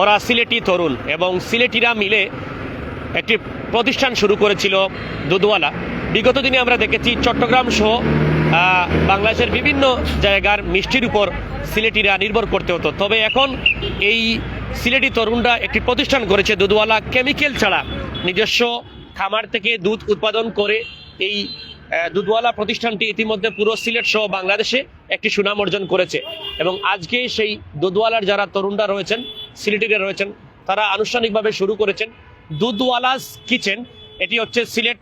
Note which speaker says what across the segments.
Speaker 1: ওরা সিলেটি, তরুণ এবং সিলেটিরা মিলে একটি প্রতিষ্ঠান শুরু করেছিল দুধওয়ালা। বিগত দিনে আমরা দেখেছি চট্টগ্রাম সহ বাংলাদেশের বিভিন্ন জায়গার মিষ্টির উপর সিলেটিরা নির্ভর করতে হতো। তবে এখন এই সিলেটি তরুণরা একটি প্রতিষ্ঠান করেছে দুধওয়ালা কেমিক্যাল ছাড়া। নিজস্ব খামার থেকে দুধ উৎপাদন করে এই দুধওয়ালা প্রতিষ্ঠানটি ইতিমধ্যে পুরো সিলেট সহ বাংলাদেশে একটি সুনাম অর্জন করেছে। এবং আজকে সেই দুধওয়ালার যারা তরুণরা রয়েছেন সিলেটিরা রয়েছেন। তারা আনুষ্ঠানিকভাবে শুরু করেছেন দুধওয়ালাস কিচেন। এটি হচ্ছে সিলেট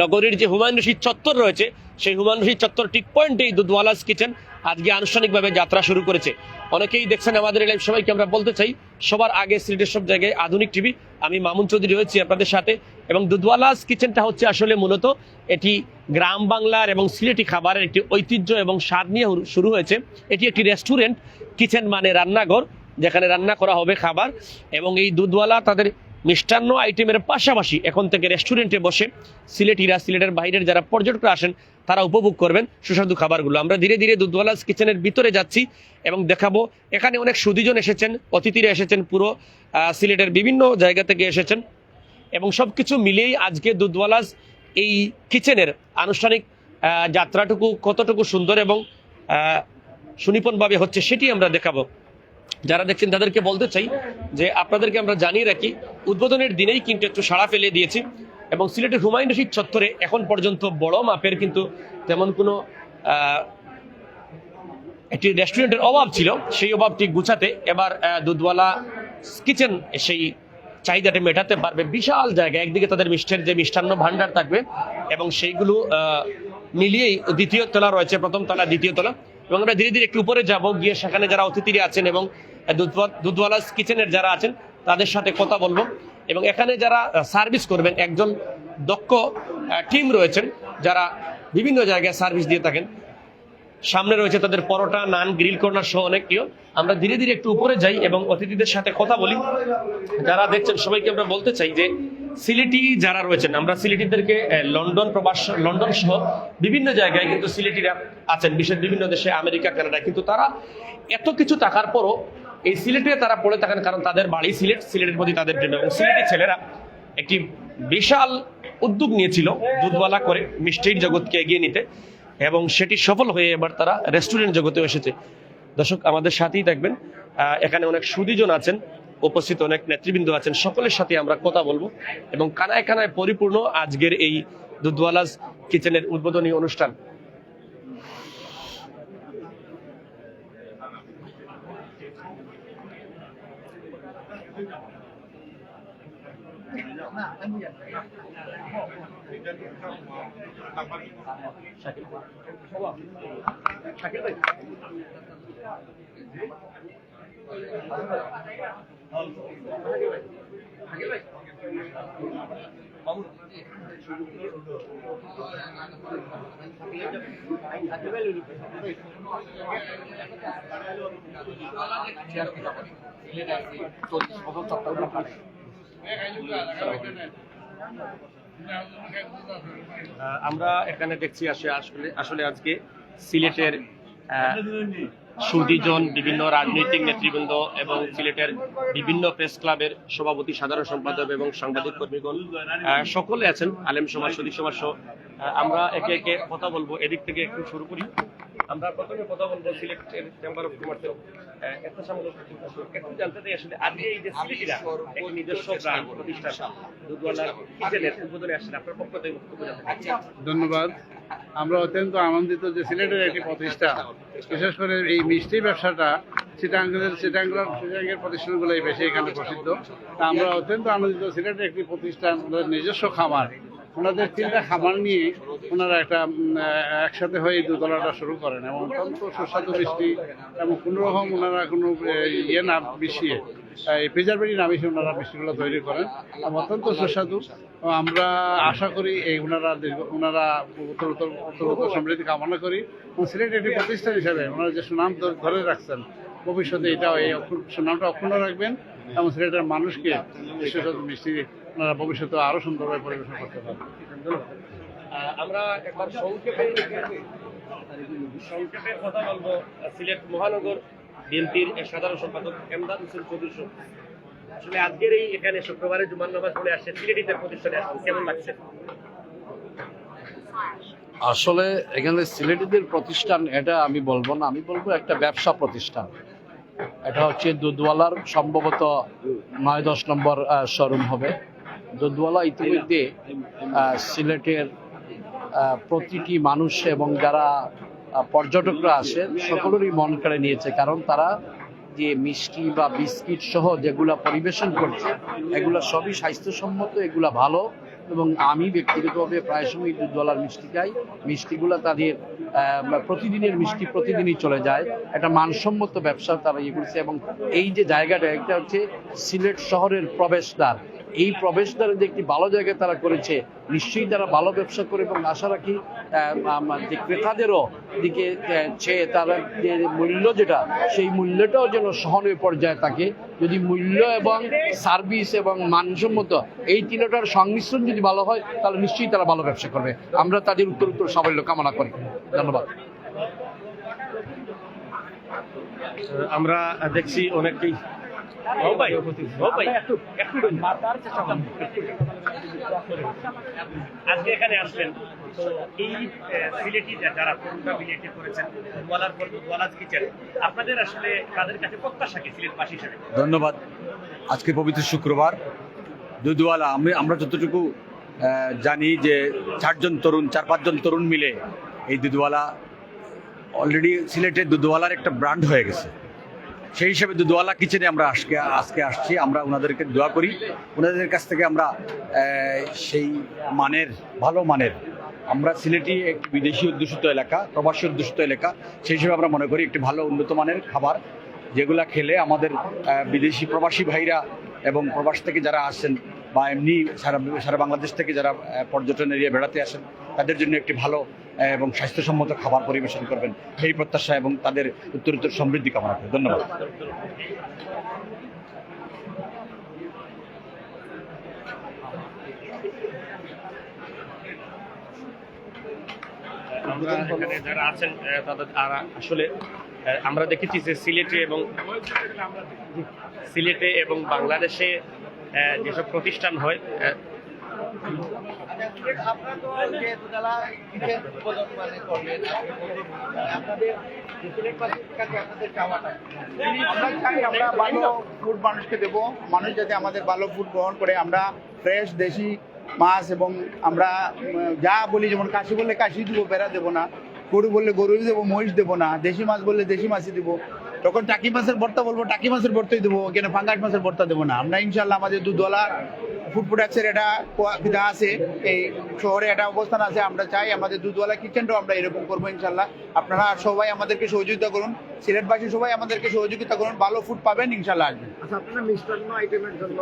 Speaker 1: নগরীর যে হুমায়ুন রশিদ চত্বর রয়েছে, সেই হুমায়ুন রশিদ চত্বর ঠিক পয়েন্টেই দুধওয়ালাস কিচেন আজকে আনুষ্ঠানিকভাবে যাত্রা শুরু করেছে। অনেকেই দেখছেন আমাদের লাইভ সবাইকে আমরা বলতে চাই, সবার আগে সিলেটের সব জায়গায় আধুনিক টিভি। আমি মামুন চৌধুরী রয়েছি আপনাদের সাথে এবং দুধওয়ালাস কিচেনটা হচ্ছে আসলে মূলত এটি গ্রাম বাংলার এবং সিলেটি খাবারের একটি ঐতিহ্য এবং স্বাদ নিয়ে শুরু হয়েছে। এটি একটি রেস্টুরেন্ট, কিচেন মানে রান্নাঘর। যেখানে রান্না করা হবে খাবার এবং এই দুধওয়ালা তাদের মিষ্টান্ন আইটেমের পাশাপাশি এখন থেকে রেস্টুরেন্টে বসে সিলেটিরা সিলেটের বাইরের যারা পর্যটকরা আসেন তারা উপভোগ করবেন সুস্বাদু খাবারগুলো। আমরা ধীরে ধীরে দুধওয়ালাস কিচেনের ভিতরে যাচ্ছি এবং দেখাবো এখানে অনেক সুদীজন এসেছেন অতিথিরা এসেছেন পুরো সিলেটের বিভিন্ন জায়গা থেকে এসেছেন এবং সব কিছু মিলিয়েই আজকে দুধওয়ালাস এই কিচেনের আনুষ্ঠানিক যাত্রাটুকু কতটুকু সুন্দর এবং আহ, সুনিপুণভাবে হচ্ছে সেটি আমরা দেখাবো। যারা দেখছেন তাদেরকে বলতে চাই যে আপনাদেরকে আমরা জানিয়ে রাখি, উদ্বোধনের দিনেই কিন্তু একটু সাড়া ফেলে দিয়েছি এবং সিলেটের হুমায়ুন রশিদ চত্বরে এখন পর্যন্ত বড় মাপের কিন্তু তেমন কোনো একটি রেস্টুরেন্টের অভাব ছিল। সেই অভাবটি গুছাতে এবার দুধওয়ালা কিচেন সেই চাহিদাটা মেটাতে পারবে বিশাল জায়গা একদিকে তাদের মিষ্টের যে মিষ্টান্ন ভান্ডার থাকবে এবং সেইগুলো মিলিয়েই দ্বিতীয় তলা রয়েছে, প্রথম তলা, দ্বিতীয় তলা। এবং আমরা ধীরে ধীরে একটু উপরে যাব, গিয়ে সেখানে যারা অতিথিরা আছেন এবং দুধওয়ালা কিচেনের যারা আছেন, তাদের সাথে কথা বলব। এবং এখানে যারা সার্ভিস করবেন, একজন দক্ষ টিম রয়েছেন, যারা বিভিন্ন জায়গায় সার্ভিস দিয়ে থাকেন। সামনে রয়েছে তাদের পরোটা, নান, গ্রিল কর্নার সহ অনেক কেউ। আমরা ধীরে ধীরে একটু উপরে যাই এবং অতিথিদের সাথে কথা বলি। যারা দেখছেন, সবাইকে আমরা বলতে চাই যে, সিলেটি যারা রয়েছেন, আমরা সিলেটিদেরকে লন্ডন প্রবাস, লন্ডন সহ বিভিন্ন জায়গায় কিন্তু সিলেটিরা আছেন বিশ্বের বিভিন্ন দেশে, আমেরিকা, কানাডা। কিন্তু তারা এত কিছু থাকার পরও এই সিলেটে তারা পড়ে থাকেন কারণ তাদের বাড়ি সিলেট সিলেটের প্রতি তাদের প্রেম। এবং সিলেটি ছেলেরা একটি বিশাল উদ্যোগ নিয়েছিল দুধওয়ালা করে মিষ্টির জগৎকে এগিয়ে নিতে। এবং সেটি সফল হয়ে এবার তারা রেস্টুরেন্ট জগতেও এসেছে। দর্শক আমাদের সাথেই আহ, এখানে অনেক সুদীজন আছেন উপস্থিত অনেক নেতৃবৃন্দ আছেন। সকলের সাথে আমরা কথা বলব। এবং কানায় কানায় পরিপূর্ণ আজকের এই দুধওয়ালাজ কিচেনের উদ্বোধনী অনুষ্ঠান। আহ, আমরা এখানে দেখছি আসে আসলে আসলে আজকে সিলেটের সুদীজন বিভিন্ন রাজনৈতিক নেতৃবৃন্দ এবং সিলেটের বিভিন্ন প্রেস ক্লাবের সভাপতি, সাধারণ সম্পাদক এবং সাংবাদিক কর্মীগণ সকলে আছেন, আলেম সমাজ সদী সমাজ আমরা একে একে কথা বলব। এদিক থেকে একটু শুরু করি। আমরা প্রথমে কথা বলব চেম্বার অফ কমার্সের এত সামনে একটু জানতে চাই আসলে এই যে সিলেটিরা, একটি নিজস্ব ব্রান্ড কিচেনের উদ্বোধনে আসছেন, আপনার পক্ষ থেকে বক্তব্য জানতে
Speaker 2: ধন্যবাদ। আমরা অত্যন্ত আনন্দিত যে সিলেটের একটি প্রতিষ্ঠান, বিশেষ করে এই মিষ্টি ব্যবসাটা চিটাঙ্গের চিটাঙ্গের চিটাঙ্গের প্রতিষ্ঠানগুলোই বেশি এখানে প্রসিদ্ধ। তা আমরা অত্যন্ত আনন্দিত সিলেটের একটি প্রতিষ্ঠান নিজস্ব খামার। ওনাদের তিনটা খামার নিয়ে ওনারা একটা একসাথে হয়ে দোতলাটা শুরু করেন এবং অত্যন্ত সুস্বাদু মিষ্টি এবং কোনো রকম ওনারা কোনো ইয়ে না মিশিয়ে এই প্রিজারভেটিভ না মিশিয়ে ওনারা মিষ্টিগুলো তৈরি করেন। এবং অত্যন্ত সুস্বাদু। আমরা আশা করি এই ওনারা দীর্ঘ- ওনারা উত্তর উত্তর উত্তর উত্তর সমৃদ্ধি কামনা করি। এবং সিলেট একটি প্রতিষ্ঠান হিসাবে ওনারা যে সুনাম ধরে রাখছেন, ভবিষ্যতে এটা এই সুনামটা অক্ষুণ্ণ রাখবেন এবং সিলেটের মানুষকে মিষ্টি ওনারা ভবিষ্যতে আরও সুন্দরভাবে পরিবেশন করতে পারবেন।
Speaker 1: আমরা একবার সংক্ষেপে সংক্ষেপে কথা বলব সিলেট মহানগর বিএনপির সাধারণ সম্পাদক এমদাদ হোসেন চৌধুরী আসলে আজকের এই এখানে শুক্রবারে জুমার নামাজ পড়ে আসছে, সিলেটিতে প্রতিষ্ঠানে আসছে। কেমন লাগছে?
Speaker 3: আসলে এখানে সিলেটিদের প্রতিষ্ঠান এটা আমি বলব না, আমি বলব একটা ব্যবসা প্রতিষ্ঠান। এটা হচ্ছে দুধওয়ালার সম্ভবত নয় দশ নম্বর শোরুম হবে। দুধওয়ালা ইতিমধ্যে সিলেটের প্রতিটি মানুষ এবং যারা পর্যটকরা আসে, সকলেরই মন কেড়ে নিয়েছে। কারণ তারা যে মিষ্টি বা বিস্কিট সহ যেগুলা পরিবেশন করছে, এগুলা সবই স্বাস্থ্যসম্মত, এগুলা ভালো এবং আমি ব্যক্তিগতভাবে প্রায় সময় দুধওয়ালার মিষ্টি খাই। মিষ্টিগুলা তাদের প্রতিদিনের মিষ্টি প্রতিদিনই চলে যায়। একটা মানসম্মত ব্যবসা তারা ইয়ে করছে এবং এই যে জায়গাটা একটা হচ্ছে সিলেট শহরের প্রবেশদ্বার। এই প্রবেশদ্বারে যে একটি ভালো জায়গায় তারা করেছে, নিশ্চয়ই তারা ভালো ব্যবসা করে এবং আশা রাখি যে ক্রেতাদেরও দিকে চেয়ে তারা যে মূল্য যেটা, সেই মূল্যটাও যেন সহনীয় পর্যায়ে থাকে। যদি মূল্য এবং সার্ভিস এবং মানসম্মত এই তিনটার সংমিশ্রণ যদি ভালো হয়, তাহলে নিশ্চয়ই তারা ভালো ব্যবসা করবে। আমরা তাদের উত্তর উত্তর সাফল্য কামনা করি। ধন্যবাদ।
Speaker 1: আমরা দেখছি অনেককেই আজকে এখানে আসলেন। তো এই সিলেটি যারা বিলেটে করেছেন বলার পর বলাজ কিচেন আপনাদের আসলে তাদের কাছে প্রত্যাশা কি সিলেটবাসী হিসেবে?
Speaker 4: ধন্যবাদ। আজকে পবিত্র শুক্রবার। দুধওয়ালা আমি আমরা যতটুকু জানি যে চারজন তরুণ চার পাঁচজন তরুণ মিলে এই দুধওয়ালা অলরেডি সিলেটের দুধওয়ালার একটা ব্র্যান্ড হয়ে গেছে। সেই হিসেবে দুধওয়ালা কিচেনে আমরা আজকে আজকে আসছি। আমরা ওনাদেরকে দোয়া করি। ওনাদের কাছ থেকে আমরা সেই মানের, ভালো মানের, আমরা সিলেটি একটি বিদেশি অধ্যুষিত এলাকা, প্রবাসী অধ্যুষিত এলাকা, সেই হিসেবে আমরা মনে করি একটি ভালো উন্নত মানের খাবার, যেগুলা খেলে আমাদের বিদেশি প্রবাসী ভাইরা এবং প্রবাস থেকে যারা আসেন বা এমনি সারা সারা বাংলাদেশ থেকে যারা পর্যটন এরিয়া বেড়াতে আসেন তাদের জন্য একটি ভালো এবং স্বাস্থ্যসম্মত খাবার পরিবেশন করবেন। সেই প্রত্যাশা এবং তাদের উত্তরোত্তর সমৃদ্ধি কামনা করি। ধন্যবাদ।
Speaker 1: যারা আছেন তাদের আসলে আমরা দেখেছি যে সিলেটে এবং সিলেটে এবং বাংলাদেশে যেসব প্রতিষ্ঠান হয়
Speaker 5: চাই আমরা ভালো ফুড মানুষকে দেবো, মানুষ যাতে আমাদের ভালো ফুড গ্রহণ করে। আমরা ফ্রেশ দেশি মাছ এবং আমরা যা বলি, যেমন কাশি বললে কাশি দেবো বেড়া দেবো না। গরু বললে গরুই দেবো, মহিষ দেবো না। দেশি মাছ বললে দেশি মাছই দেবো। তখন টাকি মাছের ভর্তা বলব টাকি মাছের ভর্তাই দেবো কেন ফাঙ্গাস মাছের ভর্তা দেবো না। আমরা ইনশাল্লাহ আমাদের দুধওয়ালা ফুড প্রোডাক্টসের এটা সুবিধা আছে এই শহরে একটা অবস্থান আছে আমরা চাই আমাদের দুধওয়ালা কিচেনটাও আমরা এরকম করব ইনশাল্লাহ আপনারা সবাই আমাদেরকে সহযোগিতা করুন সিলেটবাসী সবাই আমাদেরকে সহযোগিতা করুন ভালো ফুড পাবেন ইনশাল্লাহ আসবেন।
Speaker 6: আচ্ছা আপনারা মিষ্টান্ন আইটেমের জন্য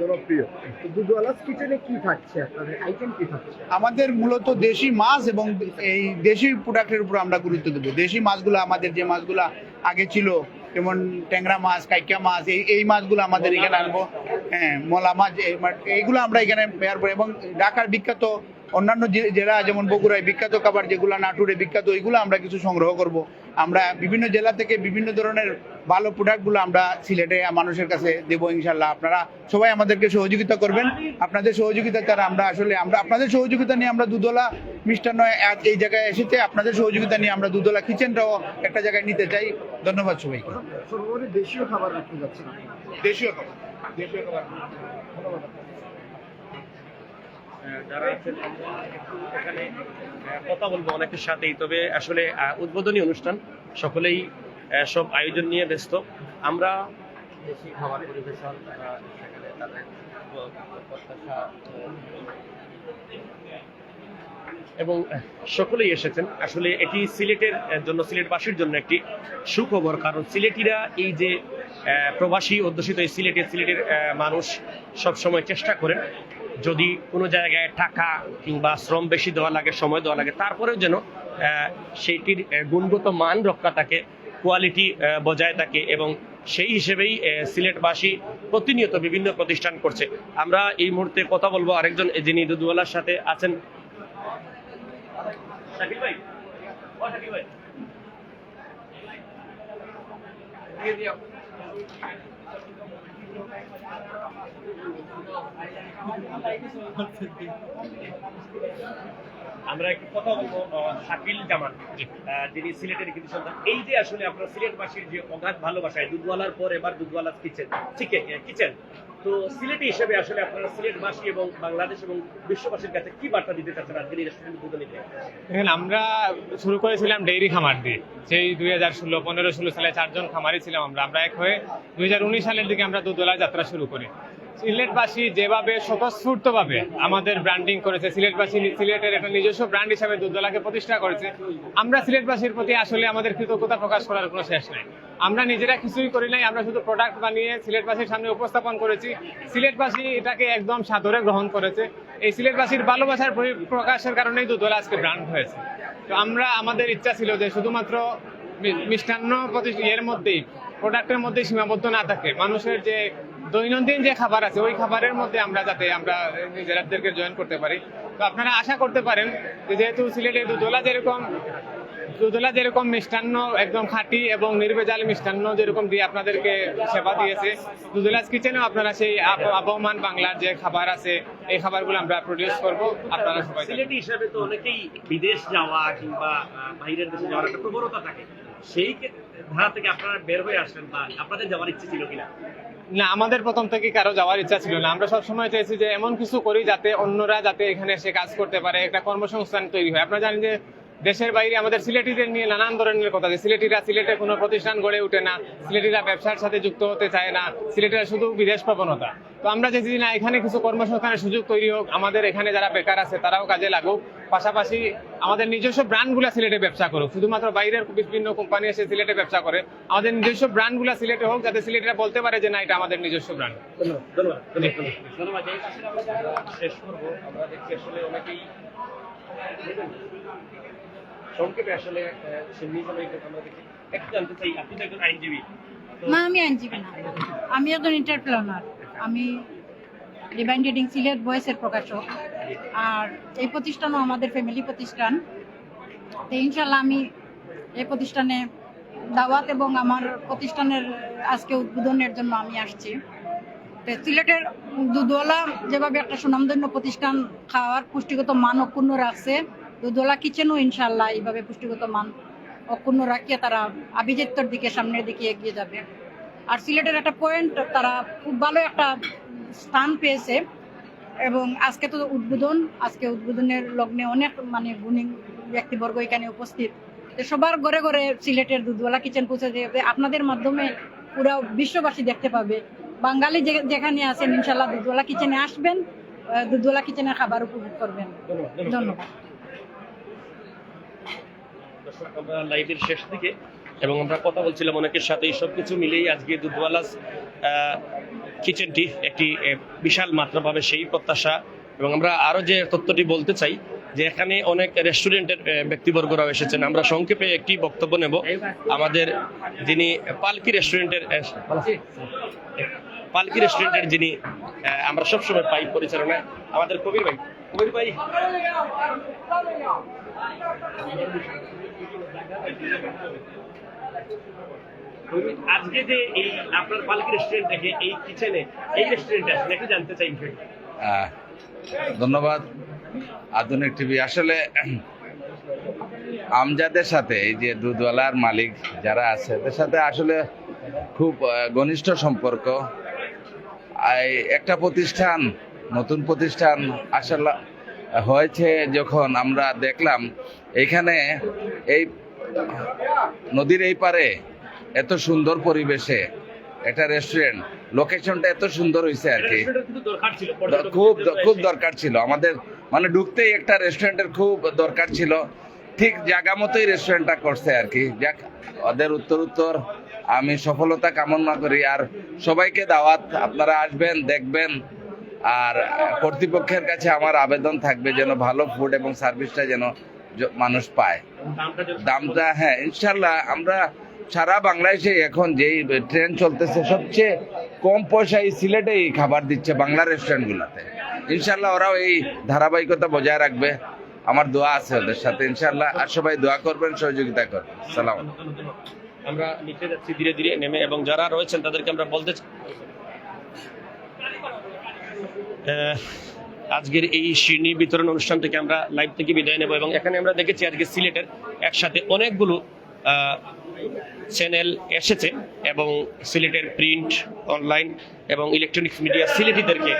Speaker 6: জনপ্রিয়। তো দুধওয়ালাস কিচেনে কি থাকছে? আপনাদের আইটেম কি থাকছে?
Speaker 5: আমাদের মূলত দেশি মাছ এবং এই দেশি প্রোডাক্টের উপর আমরা গুরুত্ব দেবো। দেশি মাছগুলো আমাদের যে মাছগুলো আগে ছিল যেমন ট্যাংরা মাছ কাইকা মাছ এই এই মাছগুলো আমাদের এখানে আনব। হ্যাঁ মলা মাছ এই এইগুলো আমরা এখানে বের করব এবং ঢাকার বিখ্যাত অন্যান্য জেলা যেমন বগুড়ায় বিখ্যাত খাবার যেগুলো নাটুরে বিখ্যাত ওইগুলো আমরা কিছু সংগ্রহ করব। আমরা বিভিন্ন জেলা থেকে বিভিন্ন ধরনের ভালো প্রোডাক্টগুলো আমরা সিলেটে মানুষের কাছে দেবো ইনশাল্লাহ। আপনারা সবাই আমাদেরকে সহযোগিতা করবেন। আপনাদের সহযোগিতা ছাড়া আমরা আসলে আমরা আপনাদের সহযোগিতা নিয়ে আমরা দুধওয়ালা মিষ্টান্ন এই জায়গায় এসেছে। আপনাদের সহযোগিতা নিয়ে আমরা দুধওয়ালা কিচেনটাও একটা জায়গায় নিতে চাই। ধন্যবাদ সবাইকে।
Speaker 6: দেশীয় খাবার।
Speaker 5: দেশীয় খাবার। দেশীয় খাবার।
Speaker 1: যারা আছেন, এখানে কথা বলব অনেকের সাথেই। তবে আসলে উদ্বোধনী অনুষ্ঠান, সকলেই সব আয়োজন নিয়ে ব্যস্ত। আমরা দেশি খাবার পরিবেশন সেখানে তাদের প্রত্যাশা এবং সকলেই এসেছেন। আসলে এটি সিলেটের জন্য সিলেটবাসীর জন্য একটি সুখবর, কারণ সিলেটিরা এই যে প্রবাসী অধ্যুষিত এই সিলেটের সিলেটের মানুষ সবসময় চেষ্টা করেন যদি কোনো জায়গায় টাকা কিংবা শ্রম বেশি দেওয়া লাগে, সময় দেওয়া লাগে, তারপরেও যেন সেইটির গুণগত মান রক্ষা থাকে, কোয়ালিটি বজায় থাকে এবং সেই হিসেবেই সিলেটবাসী প্রতিনিয়ত বিভিন্ন প্রতিষ্ঠান করছে। আমরা এই মুহূর্তে কথা বলব আরেকজন, যিনি দুধওয়ালার সাথে আছেন শাকিল ভাই। ও শাকিল ভাই। আমরা একটু কথা বলব শাকিল জামান যিনি সিলেটের কিন্তু সন্তান। এই যে আসলে আপনার সিলেটবাসীর যে অগাধ ভালোবাসায় দুধওয়ালার পর এবার দুধওয়ালা কিচেন। ঠিক কিচেন। তো সিলেটি হিসেবে আসলে আপনারা সিলেটবাসী এবং বাংলাদেশ এবং বিশ্ববাসীর কাছে কি বার্তা দিতে চাচ্ছেন আজকের এই রেস্টুরেন্ট দুধনিতে
Speaker 7: দেখেন, আমরা শুরু করেছিলাম ডেইরি খামার দিয়ে। সেই দুই হাজার ষোলো, পনেরো, ষোলো সালে চারজন খামারি ছিলাম আমরা। আমরা এক হয়ে দুই হাজার উনিশ সালের দিকে আমরা দুধলা যাত্রা শুরু করি। সিলেটবাসী যেভাবে স্বতঃস্ফূর্তভাবে আমাদের ব্র্যান্ডিং করেছে, সিলেটবাসী সিলেটের একটা নিজস্ব ব্র্যান্ড হিসাবে দুধওয়ালাকে প্রতিষ্ঠা করেছে, আমরা সিলেটবাসীর প্রতি আসলে আমাদের কৃতজ্ঞতা প্রকাশ করার কোনো শেষ নাই। আমরা নিজেরা কিছুই করি নাই, আমরা শুধু প্রোডাক্ট বানিয়ে সিলেটবাসীর সামনে উপস্থাপন করেছি। সিলেটবাসী এটাকে একদম সাদরে গ্রহণ করেছে। এই সিলেটবাসীর ভালোবাসার প্রকাশের কারণেই দুধওয়ালা আজকে ব্র্যান্ড হয়েছে। তো আমরা, আমাদের ইচ্ছা ছিল যে শুধুমাত্র মিষ্টান্ন প্রতি- এর মধ্যেই প্রোডাক্টের মধ্যে সীমাবদ্ধ না থাকে, মানুষের যে দৈনন্দিন যে খাবার আছে, ওই খাবারের মধ্যে আমরা যাতে আমরা নিজেরাদেরকে জয়েন করতে পারি। তো আপনারা আশা করতে পারেন যে যেহেতু সিলেটে দুধওয়ালা যেরকম দুধওয়ালা যেরকম মিষ্টান্ন একদম খাঁটি এবং নির্ভেজাল মিষ্টান্ন যেরকম দিয়ে আপনাদেরকে সেবা দিয়েছে, দুধওয়ালাস কিচেনেও আপনারা সেই আব- আবহমান বাংলার যে খাবার আছে, এই খাবারগুলো আমরা প্রডিউস করব। আপনারা সবাই
Speaker 1: সিলেটি হিসাবে তো অনেকেই বিদেশ যাওয়া কিংবা বাইরের দেশে যাওয়ার একটা প্রবণতা থাকে। সেই ধারা থেকে আপনারা বের হয়ে আসলেন বা আপনাদের যাওয়ার ইচ্ছে ছিল কিনা?
Speaker 7: না, আমাদের প্রথম থেকে কারও যাওয়ার ইচ্ছা ছিল না। আমরা সবসময় চাইছি যে এমন কিছু করি যাতে অন্যরা যাতে এখানে এসে কাজ করতে পারে, একটা কর্মসংস্থান তৈরি হয়। আপনারা জানেন যে দেশের বাইরে আমাদের সিলেটিদের নিয়ে নানান ধরনের কথা আছে সিলেটিরা সিলেটে কোনো প্রতিষ্ঠান গড়ে ওঠে না সিলেটিরা ব্যবসার সাথে যুক্ত হতে চায় না সিলেটের শুধু বিদেশ প্রবণতা। তো আমরা চাইছি না এখানে কিছু কর্মসংস্থানের সুযোগ তৈরি হোক আমাদের এখানে যারা বেকার আছে তারাও কাজে লাগুক। পাশাপাশি আমাদের নিজস্ব ব্র্যান্ডগুলো সিলেটে ব্যবসা করুক। শুধুমাত্র বাইরের বিভিন্ন কোম্পানি এসে সিলেটে ব্যবসা করে আমাদের নিজস্ব ব্র্যান্ডগুলো সিলেটে হোক যাতে সিলেটিরা বলতে পারে যে না এটা আমাদের নিজস্ব ব্র্যান্ড।
Speaker 1: ধন্যবাদ শেষ করব। আমরা দেখছি আসলে অনেকেই সংক্ষেপে আসলে
Speaker 8: না, আমি আইনজীবী না। আমি একজন এন্টারপ্রেনার আমি ডিভাইন রিডিং সিলেট বয়েসের প্রকাশক। আর এই প্রতিষ্ঠানও আমাদের ফ্যামিলি প্রতিষ্ঠান। তো ইনশাল্লাহ আমি এই প্রতিষ্ঠানে দাওয়াত এবং আমার প্রতিষ্ঠানের আজকে উদ্বোধনের জন্য আমি আসছি। তো সিলেটের দুধওয়ালা যেভাবে একটা সুনামধন্য প্রতিষ্ঠান খাওয়ার পুষ্টিগত মান অক্ষুণ্ণ রাখছে দুধওয়ালা কিচেনও ইনশাল্লাহ এইভাবে পুষ্টিগত মান অক্ষুণ্ণ রাখিয়ে তারা আভিজাত্যর দিকে, সামনের দিকে এগিয়ে যাবে। আর সিলেটের একটা পয়েন্ট তারা খুব ভালো একটা স্থান পেয়েছে। এবং আজকে তো উদ্বোধন, আজকে উদ্বোধনের লগ্নে অনেক মানে গুণী ব্যক্তিবর্গ এখানে উপস্থিত। সবার ঘরে ঘরে সিলেটের দুধওয়ালা কিচেন পৌঁছে যাবে আপনাদের মাধ্যমে পুরো বিশ্ববাসী দেখতে পাবে। বাঙালি যেখানে আছেন, ইনশাল্লাহ দুধওয়ালা কিচেনে আসবেন দুধওয়ালা কিচেনের খাবার উপভোগ করবেন। ধন্যবাদ।
Speaker 1: দর্শক, আমরা লাইভের শেষ দিকে এবং আমরা কথা বলছিলাম অনেকের সাথে। এই সবকিছু মিলেই আজকে দুধওয়ালাস কিচেনটি একটি বিশাল মাত্রা পাবে সেই প্রত্যাশা। এবং আমরা আরও যে তথ্যটি বলতে চাই যে এখানে অনেক রেস্টুরেন্টের ব্যক্তিবর্গরাও এসেছেন। আমরা সংক্ষেপে একটি বক্তব্য নেব। আমাদের যিনি পালকি রেস্টুরেন্টের পালকি? রেস্টুরেন্টের যিনি আমরা সবসময় পাই পরিচালনা আমাদের কবির ভাই। কবির ভাই। আজকে যে এই আপনার পালকি রেস্টুরেন্ট থেকে এই কিচেনে এই রেস্টুরেন্টে আসলে একটু জানতে চাই
Speaker 9: ধন্যবাদ। আধুনিক টিভি আসলে আমজাদের সাথে, এই যে দুধওয়ালার মালিক যারা আছে, এদের সাথে আসলে খুব ঘনিষ্ঠ সম্পর্ক। একটা প্রতিষ্ঠান, নতুন প্রতিষ্ঠান আসলে হয়েছে যখন আমরা দেখলাম, এখানে এই নদীর এই পারে এত সুন্দর পরিবেশে একটা রেস্টুরেন্ট লোকেশনটা এত সুন্দর হয়েছে আর কি। খুব খুব দরকার ছিল। আমাদের মানে ঢুকতেই একটা রেস্টুরেন্টের খুব দরকার ছিল। ঠিক জায়গা মতোই রেস্টুরেন্টটা করছে আর কি। যাক ওদের উত্তর উত্তর আমি সফলতা কামনা করি। আর সবাইকে দাওয়াত আপনারা আসবেন দেখবেন। আর কর্তৃপক্ষের কাছে আমার আবেদন থাকবে যেন ভালো ফুড এবং সার্ভিসটা যেন মানুষ পায়।
Speaker 1: দামটা
Speaker 9: হ্যাঁ ইনশাল্লাহ আমরা সারা বাংলাদেশে এখন যেই ট্রেন চলতেছে সবচেয়ে কম পয়সায় সিলেটেই খাবার দিচ্ছে বাংলা রেস্টুরেন্টগুলোতে। ইনশাল্লাহ ওরাও এই ধারাবাহিকতা বজায় রাখবে। আমার দোয়া আছে ওদের সাথে। ইনশাল্লাহ আর সবাই দোয়া করবেন সহযোগিতা করবেন। সালাম
Speaker 1: আমরা নিচে যাচ্ছি ধীরে ধীরে নেমে এবং যারা রয়েছেন তাদেরকে আমরা বলতে চাই। আজকের এই শিরনি বিতরণ অনুষ্ঠান থেকে আমরা লাইভ থেকে বিদায় নেব এবং এখানে আমরা দেখেছি আজকে সিলেটের একসাথে অনেকগুলো চ্যানেল এসেছে এবং সিলেটের প্রিন্ট, অনলাইন এবং ইলেকট্রনিক্স মিডিয়া সিলেটিদেরকে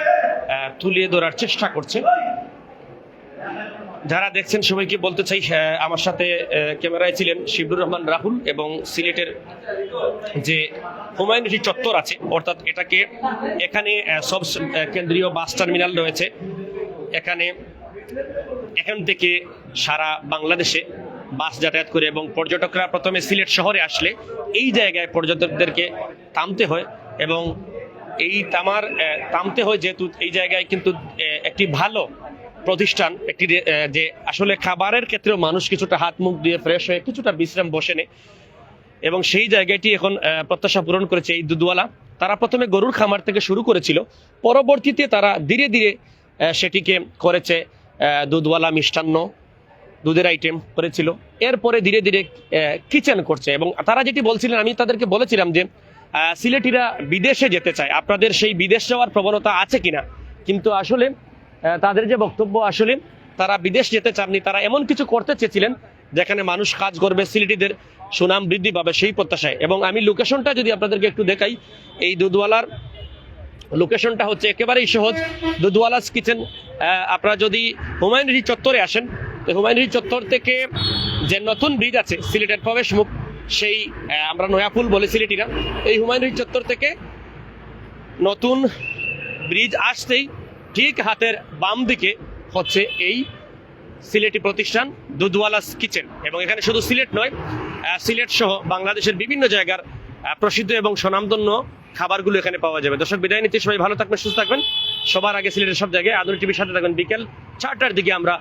Speaker 1: তুলে ধরার চেষ্টা করছে। যারা দেখছেন, সবাইকে বলতে চাই আমার সাথে ক্যামেরায় ছিলেন শিবুর রহমান রাহুল এবং সিলেটের যে হুমায়ুন চত্বর আছে, অর্থাৎ এটাকে এখানে সব কেন্দ্রীয় বাস টার্মিনাল রয়েছে। এখানে, এখান থেকে সারা বাংলাদেশে বাস যাতায়াত করে এবং পর্যটকরা প্রথমে সিলেট শহরে আসলে এই জায়গায় পর্যটকদেরকে থামতে হয় এবং এই তামার থামতে হয় যেহেতু এই জায়গায় কিন্তু একটি ভালো প্রতিষ্ঠান, একটি যে আসলে খাবারের ক্ষেত্রেও মানুষ কিছুটা হাত মুখ দিয়ে ফ্রেশ হয়ে কিছুটা বিশ্রাম বসে নেয়। এবং সেই জায়গাটি এখন প্রত্যাশা পূরণ করেছে এই দুধওয়ালা। তারা প্রথমে গরুর খামার থেকে শুরু করেছিল। পরবর্তীতে তারা ধীরে ধীরে সেটিকে করেছে দুধওয়ালা মিষ্টান্ন দুধের আইটেম করেছিল। এরপরে ধীরে ধীরে কিচেন করছে। এবং তারা যেটি বলছিলেন, আমি তাদেরকে বলেছিলাম যে সিলেটিরা বিদেশে যেতে চায়। আপনাদের সেই বিদেশ যাওয়ার প্রবণতা আছে কিনা? কিন্তু আসলে তাদের যে বক্তব্য আসলে, তারা বিদেশ যেতে চাননি, তারা এমন কিছু করতে চেয়েছিলেন যেখানে মানুষ কাজ করবে, সিলেটিদের সুনাম বৃদ্ধি পাবে সেই প্রত্যাশায়। এবং আমি লোকেশনটা যদি আপনাদেরকে একটু দেখাই, এই দুধওয়ালার লোকেশনটা হচ্ছে একেবারেই সহজ। দুধওয়ালাস কিচেন আপনারা যদি হুমায়ুনরি চত্বরে আসেন, তো হুমায়ুনরি চত্বর থেকে যে নতুন ব্রিজ আছে, সিলেটের প্রবেশ মুখ সেই আমরা নয়াপুল বলে সিলেটিরা, এই হুমায়ুনরি চত্বর থেকে নতুন ব্রিজ আসতেই ঠিক হাতের বাম দিকে হচ্ছে এই সিলেটি প্রতিষ্ঠান দুধওয়ালাস কিচেন। এবং এখানে শুধু সিলেট নয় সিলেট সহ বাংলাদেশের বিভিন্ন জায়গার প্রসিদ্ধ এবং স্বনামধন্য খাবারগুলো এখানে পাওয়া যাবে। দর্শক, বিদায় নিতে সবাই ভালো থাকবেন, সুস্থ থাকবেন। সবার আগে সিলেটের সব জায়গায় আধুনিক টিভির সাথে থাকবেন। বিকেল চারটার দিকে আমরা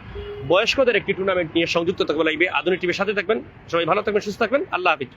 Speaker 1: বয়স্কদের একটি টুর্নামেন্ট নিয়ে সংযুক্ত থাকব লাগবে আধুনিক টিভির সাথে থাকবেন। সবাই ভালো থাকবেন, সুস্থ থাকবেন। আল্লাহ হাফিজ।